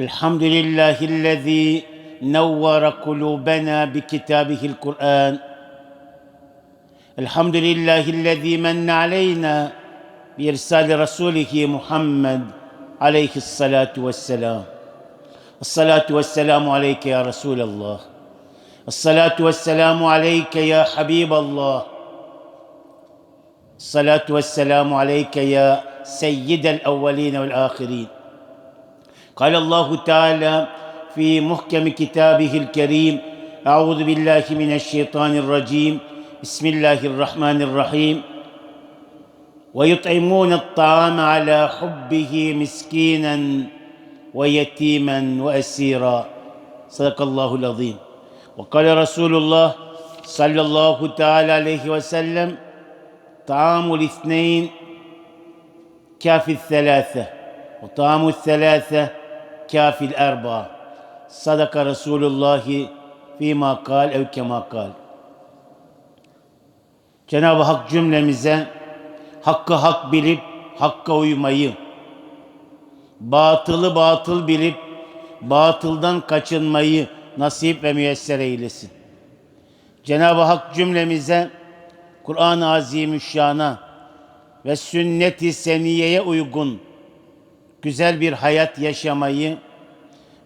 الحمد لله الذي نور قلوبنا بكتابه القرآن. الحمد لله الذي من علينا بإرسال رسوله محمد عليه الصلاة والسلام. الصلاة والسلام عليك يا رسول الله. الصلاة والسلام عليك يا حبيب الله. الصلاة والسلام عليك يا سيد الأولين والآخرين. قال الله تعالى في محكم كتابه الكريم أعوذ بالله من الشيطان الرجيم بسم الله الرحمن الرحيم. ويطعمون الطعام على حبه مسكينا ويتيما وأسيرا. صدق الله العظيم. وقال رسول الله صلى الله تعالى عليه وسلم طعام الاثنين كافي الثلاثة وطعام الثلاثة kafil erba. Sadaka Resulullahi fîmâ kal ev kemâ. Cenab-ı Hak cümlemize hakkı hak bilip hakka uymayı, batılı batıl bilip batıldan kaçınmayı nasip ve müyesser eylesin. Cenab-ı Hak cümlemize Kur'an-ı Azimüşşan'a ve sünnet-i seniyeye uygun güzel bir hayat yaşamayı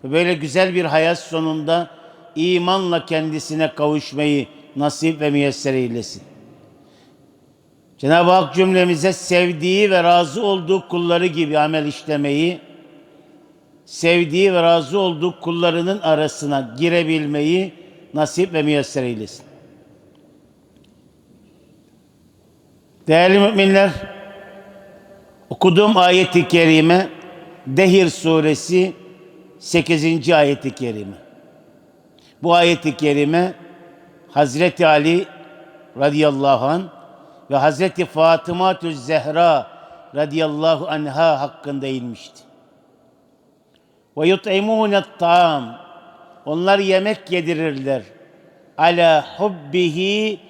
ve böyle güzel bir hayat sonunda imanla kendisine kavuşmayı nasip ve müyesser eylesin. Cenab-ı Hak cümlemize sevdiği ve razı olduğu kulları gibi amel işlemeyi, sevdiği ve razı olduğu kullarının arasına girebilmeyi nasip ve müyesser eylesin. Değerli müminler, okuduğum ayeti kerime Dehir suresi 8. ayeti kerime. Bu ayeti kerime Hazreti Ali radıyallahu an ve Hazreti Fatıma Zehra radıyallahu anha hakkında inmişti. Ve yut'imûne ta'am Onlar yemek yedirirler. Ala hubbihi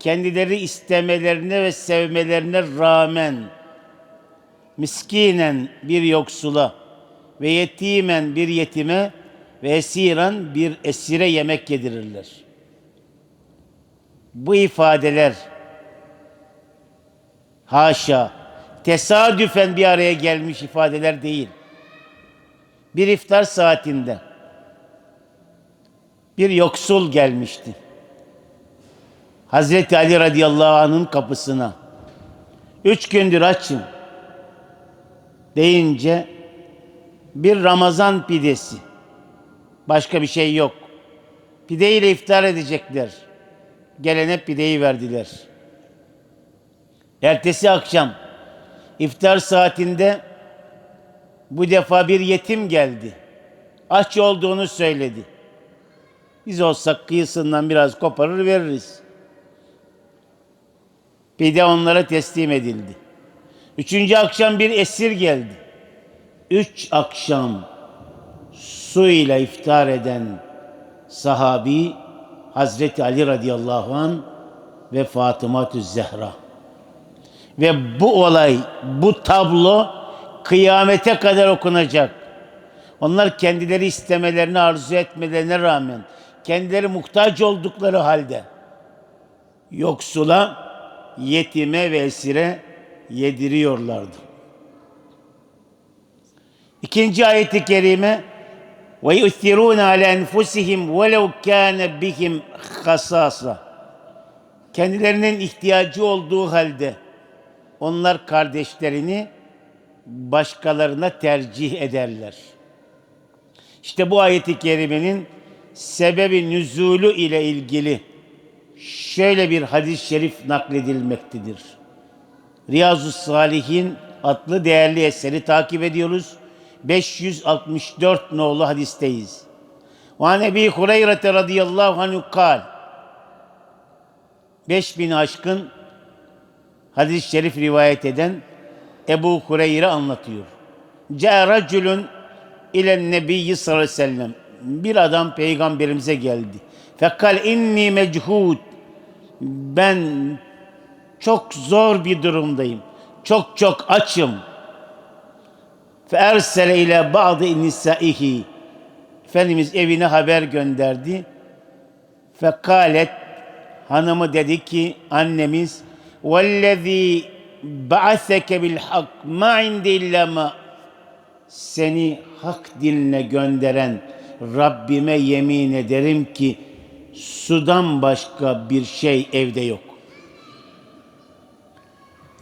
kendileri istemelerine ve sevmelerine rağmen miskinen bir yoksula ve yetimen bir yetime ve esiran bir esire yemek yedirirler. Bu ifadeler haşa tesadüfen bir araya gelmiş ifadeler değil. Bir iftar saatinde bir yoksul gelmişti. Hazreti Ali radıyallahu anh'ın kapısına üç gündür açım deyince bir Ramazan pidesi başka bir şey yok. Pideyle iftar edecekler. Gelene pideyi verdiler. Ertesi akşam iftar saatinde bu defa bir yetim geldi. Aç olduğunu söyledi. Biz olsak kıyısından biraz koparır veririz. Pide onlara teslim edildi. Üçüncü akşam bir esir geldi. Üç akşam su ile iftar eden sahabi Hazreti Ali radıyallahu an ve Fatıma Zehra. Ve bu olay, bu tablo kıyamete kadar okunacak. Onlar kendileri istemelerini arzu etmelerine rağmen, kendileri muhtaç oldukları halde yoksula, yetime ve esire yediriyorlardı. İkinci ayeti kerime ve yu'thirun ala enfusihim velev kana bihim hasasa. Kendilerinin ihtiyacı olduğu halde onlar kardeşlerini başkalarına tercih ederler. İşte bu ayeti kerimenin sebebi nüzulü ile ilgili şöyle bir hadis-i şerif nakledilmektedir. Riyazu Salihin adlı değerli eseri takip ediyoruz. 564 nolu hadisteyiz. Ve an Ebi Hureyre radıyallahu anhu kal. 5000 aşkın hadis-i şerif rivayet eden Ebu Hureyre anlatıyor. Ca raculun ile nebiyyi sallallahu aleyhi ve sellem. Bir adam peygamberimize geldi. Fekal inni mechud. Ben çok zor bir durumdayım. Çok çok açım. Fe ersele ile ba'dı nisaihi. Efendimiz evine haber gönderdi. Fekalet hanımı dedi ki annemiz vellezî ba'aseke bil hak ma indi seni hak dinle gönderen Rabbime yemin ederim ki sudan başka bir şey evde yok.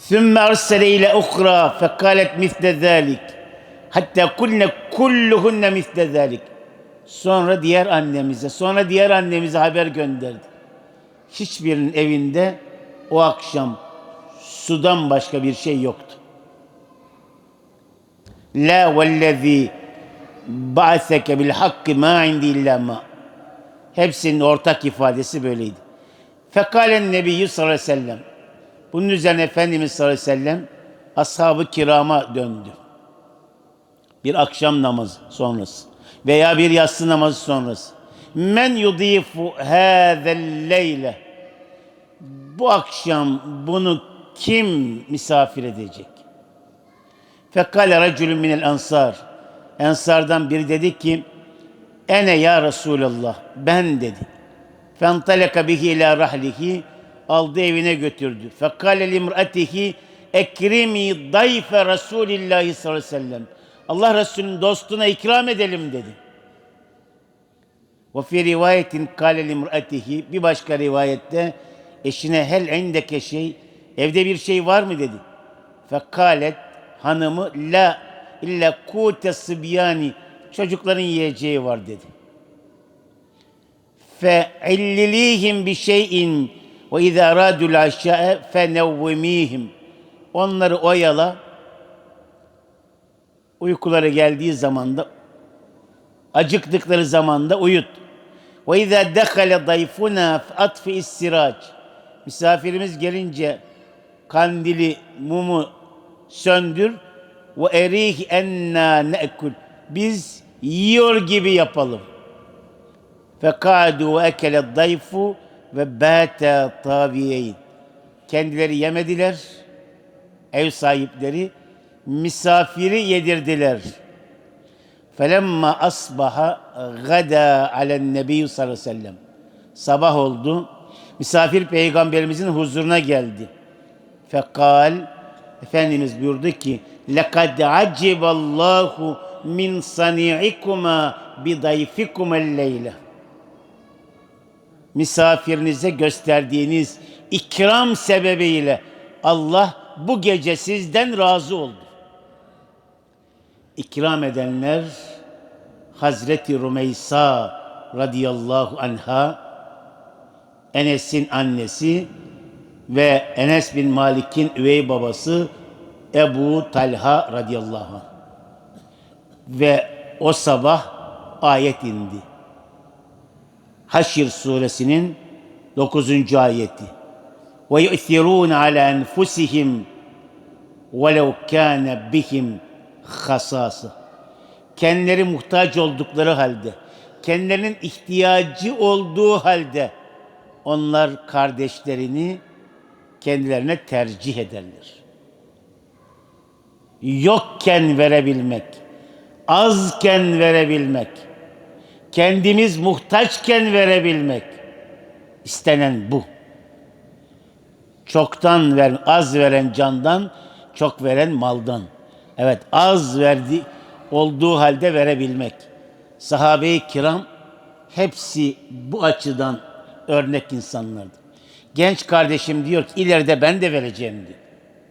ثم أرسل إلى أخرى فقالت مثل ذلك حتى كلنا كلهن مثل ذلك Sonra diğer annemize, sonra diğer annemize haber gönderdi. Hiçbirinin evinde o akşam sudan başka bir şey yoktu. La vellezî ba'seke bil hakkı ma indi illa ma. Hepsinin ortak ifadesi böyleydi. Fekalen Nebiyyü sallallahu aleyhi ve sellem. Bunun üzerine Efendimiz sallallahu aleyhi ve sellem ashab-ı kirama döndü. Bir akşam namazı sonrası veya bir yatsı namazı sonrası. Men yudifu hâzel leyle. Bu akşam bunu kim misafir edecek? Fekale raculun minel ansar. Ensardan biri dedi ki ene ya Resulallah ben dedi. Fentaleka bihi ila rahlihi aldı evine götürdü. Fekale limratihi ekrimi dayfe Resulillahi sallallahu aleyhi ve sellem. Allah Resulü'nün dostuna ikram edelim dedi. Ve fi rivayetin kâle limratihi bir başka rivayette eşine hel indeke şey evde bir şey var mı dedi. Fekalet hanımı la illa kute sıbyani çocukların yiyeceği var dedi. Fe illilihim bi şeyin ve izâ râdul aşâe fe nevvimîhim. Onları oyala, uykuları geldiği zamanda acıktıkları zamanda uyut. Ve izâ dehale dayfuna atfi istiraç. Misafirimiz gelince kandili, mumu söndür ve erih enna ne'kul. Biz yiyor gibi yapalım. Fekadu ekele dayfu ve bete taviyeyn. Kendileri yemediler, ev sahipleri misafiri yedirdiler. Felemma asbaha gada alen nebi sallallahu aleyhi ve sellem. Sabah oldu. Misafir peygamberimizin huzuruna geldi. Fekal Efendimiz buyurdu ki lekad aciballahu min sani'ikuma bi dayfikuma leyle.'' Misafirinize gösterdiğiniz ikram sebebiyle Allah bu gece sizden razı oldu. İkram edenler Hazreti Rumeysa radıyallahu anha Enes'in annesi ve Enes bin Malik'in üvey babası Ebu Talha radıyallahu anh. Ve o sabah ayet indi. Haşr suresinin 9. ayeti. Ve yu'thirun ala enfusihim velev kâne bihim hasası. Kendileri muhtaç oldukları halde, kendilerinin ihtiyacı olduğu halde onlar kardeşlerini kendilerine tercih ederler. Yokken verebilmek, azken verebilmek, kendimiz muhtaçken verebilmek istenen bu. Çoktan ver, az veren candan, çok veren maldan. Evet, az verdi olduğu halde verebilmek. Sahabe-i kiram hepsi bu açıdan örnek insanlardı. Genç kardeşim diyor ki ileride ben de vereceğim diyor.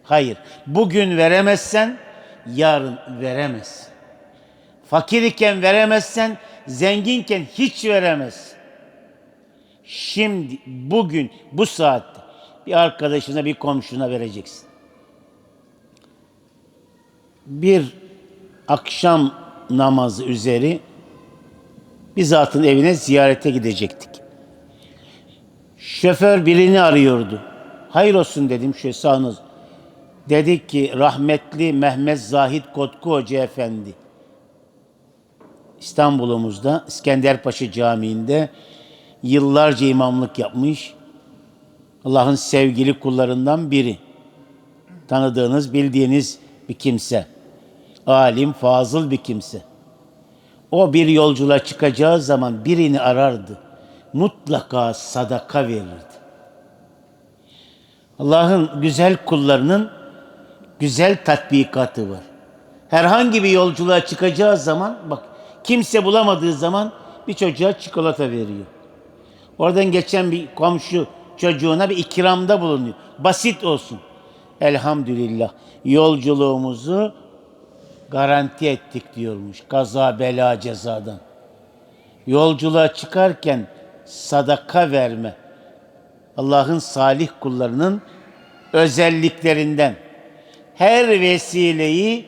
Hayır. Bugün veremezsen yarın veremez. Fakir iken veremezsen zenginken hiç veremez. Şimdi bugün bu saatte bir arkadaşına bir komşuna vereceksin. Bir akşam namazı üzeri bir zatın evine ziyarete gidecektik. Şoför birini arıyordu. Hayır olsun dedim şöyle sağınız. Dedi ki rahmetli Mehmet Zahit Kotku Hoca Efendi. İstanbul'umuzda İskenderpaşa Camii'nde yıllarca imamlık yapmış. Allah'ın sevgili kullarından biri. Tanıdığınız, bildiğiniz bir kimse. Alim, fazıl bir kimse. O bir yolculuğa çıkacağı zaman birini arardı. Mutlaka sadaka verirdi. Allah'ın güzel kullarının güzel tatbikatı var. Herhangi bir yolculuğa çıkacağı zaman bak kimse bulamadığı zaman bir çocuğa çikolata veriyor. Oradan geçen bir komşu çocuğuna bir ikramda bulunuyor. Basit olsun. Elhamdülillah yolculuğumuzu garanti ettik diyormuş. Kaza, bela, cezadan. Yolculuğa çıkarken sadaka verme. Allah'ın salih kullarının özelliklerinden. Her vesileyi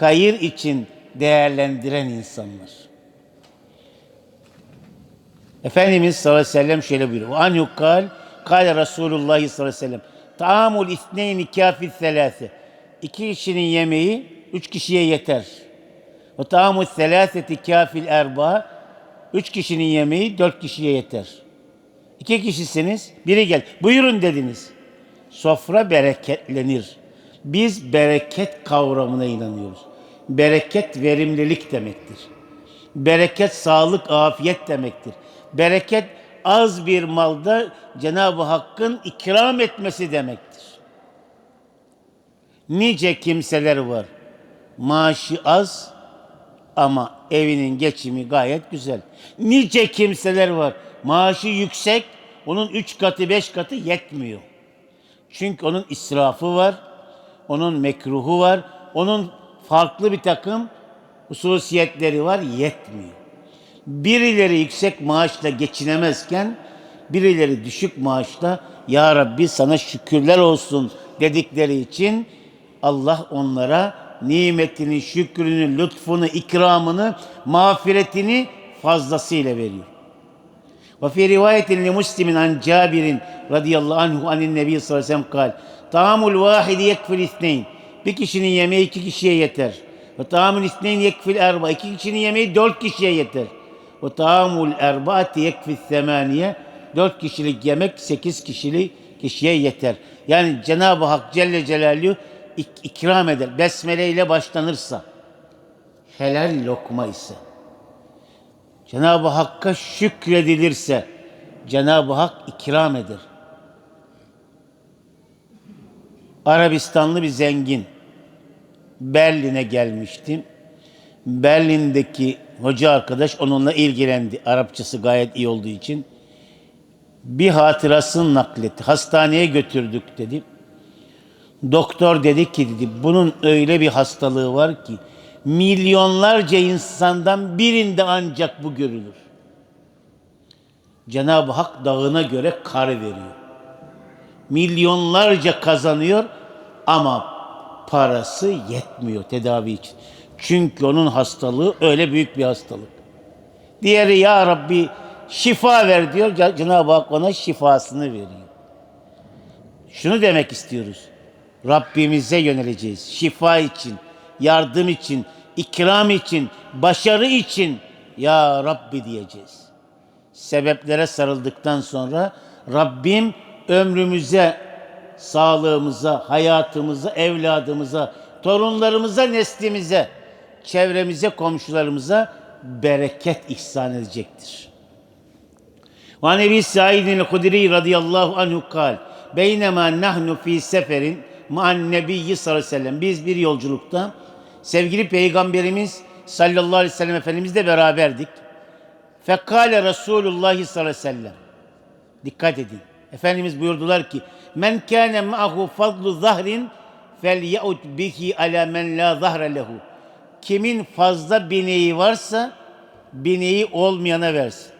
hayır için değerlendiren insanlar. Efendimiz sallallahu aleyhi ve sellem şöyle buyuruyor. An yukal, kale Resulullah sallallahu aleyhi ve sellem. Taamul isneyni kâfi selâse. İki kişinin yemeği üç kişiye yeter. Ve taamul selâseti kâfil erba. Üç kişinin yemeği dört kişiye yeter. İki kişisiniz, biri gel. Buyurun dediniz. Sofra bereketlenir. Biz bereket kavramına inanıyoruz. Bereket verimlilik demektir. Bereket sağlık, afiyet demektir. Bereket az bir malda Cenab-ı Hakk'ın ikram etmesi demektir. Nice kimseler var. Maaşı az ama evinin geçimi gayet güzel. Nice kimseler var. Maaşı yüksek, onun üç katı, beş katı yetmiyor. Çünkü onun israfı var, onun mekruhu var, onun farklı bir takım hususiyetleri var, yetmiyor. Birileri yüksek maaşla geçinemezken, birileri düşük maaşla Ya Rabbi sana şükürler olsun dedikleri için Allah onlara nimetini, şükrünü, lütfunu, ikramını, mağfiretini fazlasıyla veriyor. Ve fi rivayetin li Müslim'in an Cabir'in radıyallahu anhu anin nebi sallallahu aleyhi ve sellem kal. Ta'amul vahidi yekfil isneyn. Bir kişinin yemeği iki kişiye yeter. Ve ta'amul isneyn yekfil erba. İki kişinin yemeği dört kişiye yeter. Ve ta'amul erbaati yekfil semaniye. Dört kişilik yemek sekiz kişilik kişiye yeter. Yani Cenab-ı Hak Celle Celaluhu ik- ikram eder. Besmele ile başlanırsa. Helal lokma ise. Cenab-ı Hakk'a şükredilirse Cenab-ı Hak ikram eder. Arabistanlı bir zengin Berlin'e gelmiştim. Berlin'deki hoca arkadaş onunla ilgilendi. Arapçası gayet iyi olduğu için. Bir hatırasını nakletti. Hastaneye götürdük dedi. Doktor dedi ki dedi bunun öyle bir hastalığı var ki milyonlarca insandan birinde ancak bu görülür. Cenab-ı Hak dağına göre kar veriyor. Milyonlarca kazanıyor ama parası yetmiyor tedavi için. Çünkü onun hastalığı öyle büyük bir hastalık. Diğeri ya Rabbi şifa ver diyor. Cenab-ı Hak ona şifasını veriyor. Şunu demek istiyoruz. Rabbimize yöneleceğiz. Şifa için, yardım için, ikram için, başarı için ya Rabbi diyeceğiz. Sebeplere sarıldıktan sonra Rabbim ömrümüze, sağlığımıza, hayatımıza, evladımıza, torunlarımıza, neslimize, çevremize, komşularımıza bereket ihsan edecektir. Ve Nebi Said el-Hudri radıyallahu anhu kal. Beynema nahnu fi seferin ma'an nebiyyi sallallahu aleyhi ve sellem. Biz bir yolculukta sevgili peygamberimiz sallallahu aleyhi ve sellem efendimizle beraberdik. Fekale Resulullah sallallahu aleyhi ve sellem. Dikkat edin. Efendimiz buyurdular ki men kâne ma'hu fadlu zahrin fel ye'ud bihi ala men la zahre lehu. Kimin fazla bineği varsa bineği olmayana versin.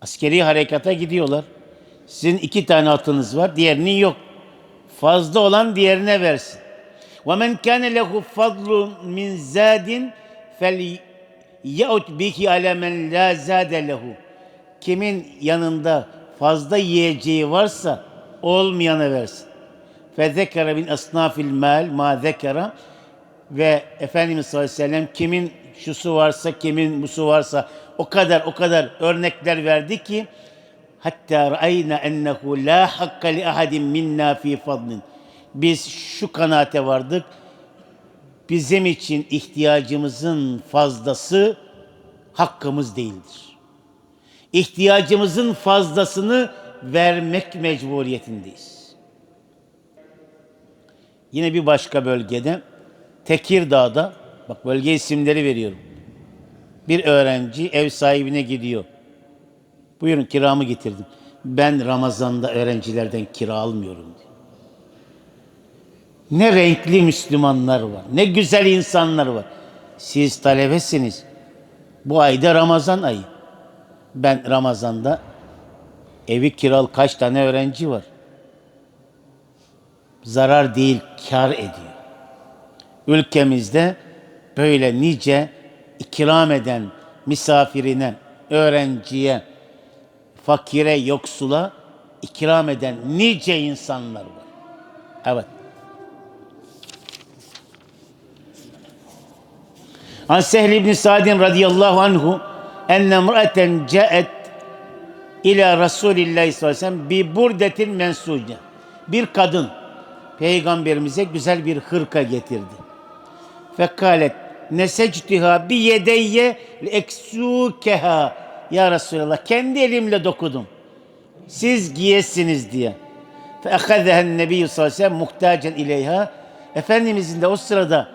Askeri harekata gidiyorlar. Sizin iki tane atınız var, diğerinin yok. Fazla olan diğerine versin. وَمَنْ كَانَ لَهُ فَضْلٌ مِنْ زَادٍ فَلْيَعُدْ بِهِ عَلَى مَنْ لَا زَادَ لَهُ Kimin yanında fazla yiyeceği varsa olmayana versin. Ve bin esnafil mal ma zekara ve Efendimiz sallallahu aleyhi ve sellem kimin şusu varsa kimin busu varsa o kadar o kadar örnekler verdi ki hatta rayna ennehu la hakka li ahadin minna fi fadlin. Biz şu kanaate vardık. Bizim için ihtiyacımızın fazlası hakkımız değildir. İhtiyacımızın fazlasını vermek mecburiyetindeyiz. Yine bir başka bölgede Tekirdağ'da bak bölge isimleri veriyorum. Bir öğrenci ev sahibine gidiyor. Buyurun kiramı getirdim. Ben Ramazan'da öğrencilerden kira almıyorum diyor. Ne renkli Müslümanlar var. Ne güzel insanlar var. Siz talebesiniz. Bu ayda Ramazan ayı. Ben Ramazan'da evi kiralı kaç tane öğrenci var. Zarar değil, kar ediyor. Ülkemizde böyle nice ikram eden misafirine, öğrenciye, fakire, yoksula ikram eden nice insanlar var. Evet. An Sehl ibn Sa'din radıyallahu anhu enne mraten caet ila Resulillah sallallahu aleyhi ve sellem burdetin mensuce. Bir kadın peygamberimize güzel bir hırka getirdi. Fekalet nesectiha bi yedeyye eksukeha ya Resulallah kendi elimle dokudum. Siz giyesiniz diye. Fe ehadehen nebiyyü sallallahu aleyhi ve muhtacen ileyha. Efendimizin de o sırada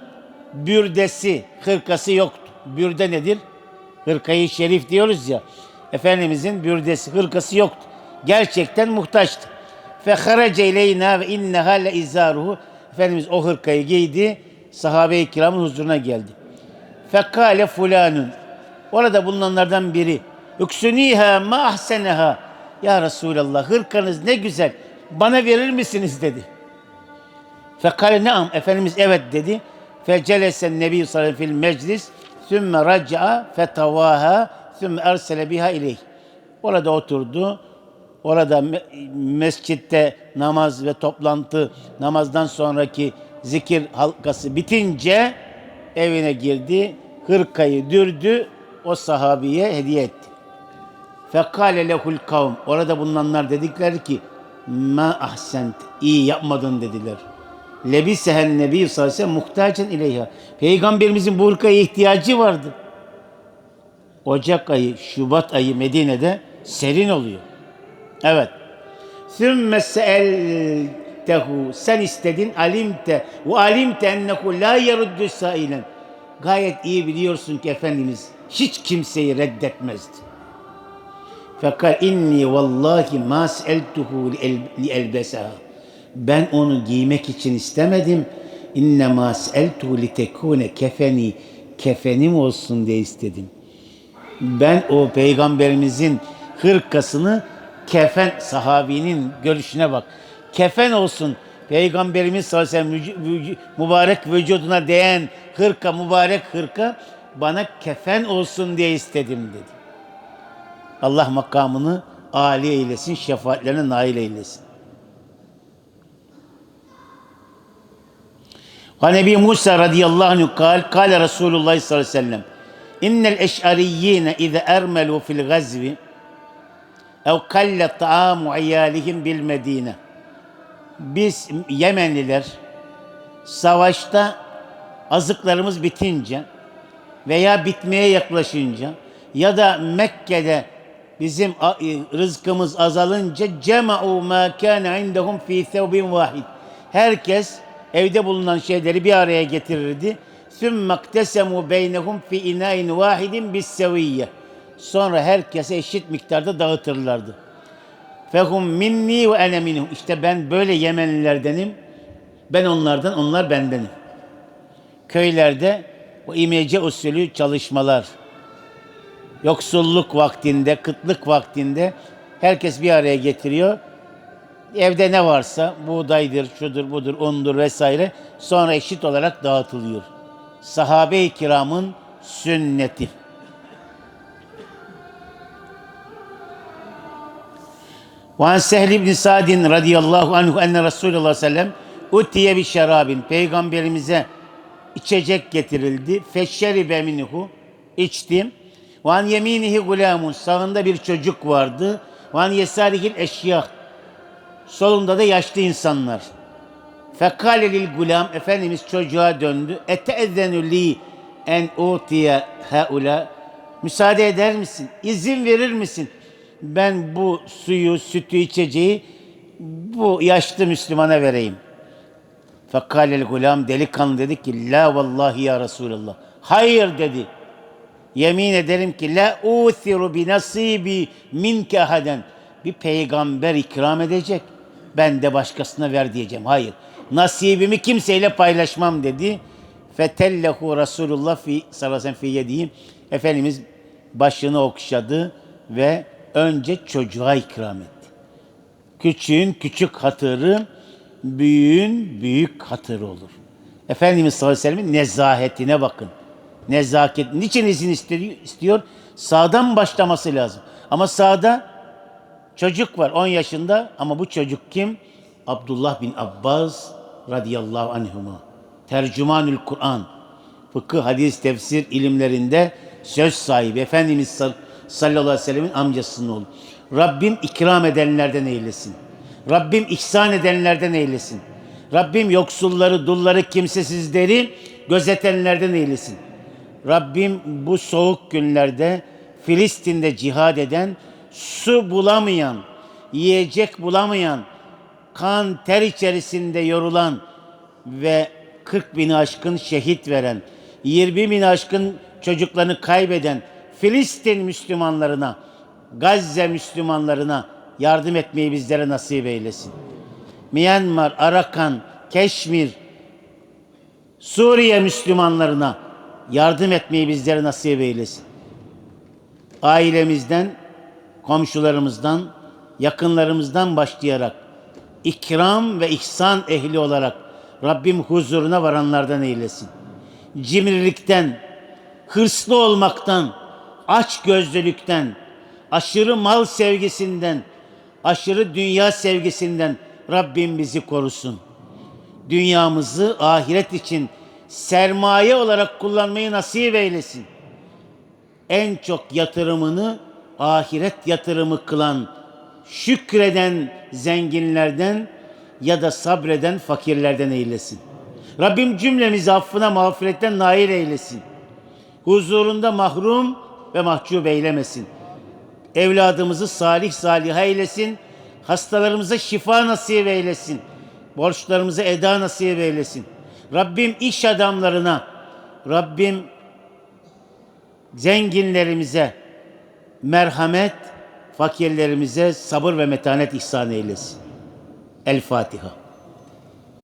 bürdesi, hırkası yoktu. Bürde nedir? Hırkayı şerif diyoruz ya. Efendimizin bürdesi, hırkası yoktu. Gerçekten muhtaçtı. Fe harace ileyna ve inneha le izaruhu. Efendimiz o hırkayı giydi. Sahabe-i kiramın huzuruna geldi. Fekale fulanun. Orada bulunanlardan biri. Üksüniha ma ahseneha. Ya Resulallah hırkanız ne güzel. Bana verir misiniz dedi. Fekale neam. Efendimiz evet dedi. Fecelesen Nebi sallallahu aleyhi ve sellem fil meclis. Sümme raca'a fetavaha. Sümme ersele biha ileyh. Orada oturdu. Orada me- mescitte namaz ve toplantı, namazdan sonraki zikir halkası bitince evine girdi. Hırkayı dürdü, o sahabiye hediye etti. Fekale lehul kavm. Orada bulunanlar dedikler ki ma ahsent. iyi yapmadın dediler. Lebisehen nebi sallallahu aleyhi ve sellem ileyha. Peygamberimizin bu hırkaya ihtiyacı vardı. Ocak ayı, Şubat ayı Medine'de serin oluyor. Evet. Sümme seeltehu. Sen istedin alimte ve alimte ennehu la yeruddu sailen. Gayet iyi biliyorsun ki Efendimiz hiç kimseyi reddetmezdi. Fakat inni vallahi ma seeltuhu li elbesaha. Ben onu giymek için istemedim. İnne ma seeltuhu li tekune kefeni. Kefenim olsun diye istedim. Ben o peygamberimizin hırkasını kefen sahabinin görüşüne bak. Kefen olsun peygamberimiz sallallahu aleyhi ve sellem mübarek vücuduna değen hırka mübarek hırka bana kefen olsun diye istedim dedi. Allah makamını âli eylesin, şefaatlerine nail eylesin. Ve Nebi Musa radıyallahu anh kal, kale Resulullah sallallahu aleyhi ve sellem İnnel eş'ariyyine ize ermelu fil gazvi ev kalle ta'amu iyalihim bil medine. Biz Yemenliler savaşta azıklarımız bitince veya bitmeye yaklaşınca ya da Mekke'de bizim e, rızkımız azalınca cema'u ma kana indahum fi thawbin vahid. Herkes evde bulunan şeyleri bir araya getirirdi. Sümme iktesemu beynehum fi inain vahidin bis seviyye. Sonra herkese eşit miktarda dağıtırlardı. Fehum minni ve ene. İşte ben böyle Yemenlilerdenim. Ben onlardan, onlar bendenim. Köylerde o imece usulü çalışmalar, yoksulluk vaktinde, kıtlık vaktinde herkes bir araya getiriyor evde ne varsa buğdaydır, şudur, budur, undur vesaire sonra eşit olarak dağıtılıyor. Sahabe-i kiramın sünneti. Ve Sehl ibn Sadin radıyallahu anhu enne Resulullah sellem utiye bir şerabin. Peygamberimize içecek getirildi. Feşşeri beminihu. içtim. Van yeminihi gulamun. Sağında bir çocuk vardı. Van yesarihil eşyak solunda da yaşlı insanlar. Fekale lil gulam Efendimiz çocuğa döndü. Eteezzenu li en utiye haula müsaade eder misin? İzin verir misin? Ben bu suyu, sütü, içeceği bu yaşlı Müslümana vereyim. Fekkalel gulam delikanlı dedi ki la vallahi ya Resulallah. Hayır dedi. Yemin ederim ki la uthiru bi nasibi minke ahaden. Bir peygamber ikram edecek. Ben de başkasına ver diyeceğim. Hayır. Nasibimi kimseyle paylaşmam dedi. Fetellehu Resulullah fi sallallahu aleyhi yedihi. Efendimiz başını okşadı ve önce çocuğa ikram etti. Küçüğün küçük hatırı, büyüğün büyük hatırı olur. Efendimiz sallallahu aleyhi ve sellem'in nezahetine bakın. Nezaket. Niçin izin istiyor? Sağdan başlaması lazım. Ama sağda çocuk var 10 yaşında ama bu çocuk kim? Abdullah bin Abbas radıyallahu anhuma. Tercümanül Kur'an. Fıkıh, hadis, tefsir ilimlerinde söz sahibi. Efendimiz sal- sallallahu aleyhi ve sellemin amcasının oğlu. Rabbim ikram edenlerden eylesin. Rabbim ihsan edenlerden eylesin. Rabbim yoksulları, dulları, kimsesizleri gözetenlerden eylesin. Rabbim bu soğuk günlerde Filistin'de cihad eden, su bulamayan, yiyecek bulamayan, kan ter içerisinde yorulan ve 40 bin aşkın şehit veren, 20 bin aşkın çocuklarını kaybeden Filistin Müslümanlarına, Gazze Müslümanlarına yardım etmeyi bizlere nasip eylesin. Myanmar, Arakan, Keşmir, Suriye Müslümanlarına yardım etmeyi bizlere nasip eylesin. Ailemizden, komşularımızdan, yakınlarımızdan başlayarak ikram ve ihsan ehli olarak Rabbim huzuruna varanlardan eylesin. Cimrilikten, hırslı olmaktan, aç gözlülükten, aşırı mal sevgisinden, aşırı dünya sevgisinden Rabbim bizi korusun. Dünyamızı ahiret için sermaye olarak kullanmayı nasip eylesin. En çok yatırımını ahiret yatırımı kılan, şükreden zenginlerden ya da sabreden fakirlerden eylesin. Rabbim cümlemizi affına mağfiretten nail eylesin. Huzurunda mahrum ve mahcup eylemesin. Evladımızı salih saliha eylesin. Hastalarımıza şifa nasip eylesin. Borçlarımıza eda nasip eylesin. Rabbim iş adamlarına, Rabbim zenginlerimize merhamet, fakirlerimize sabır ve metanet ihsan eylesin. El Fatiha.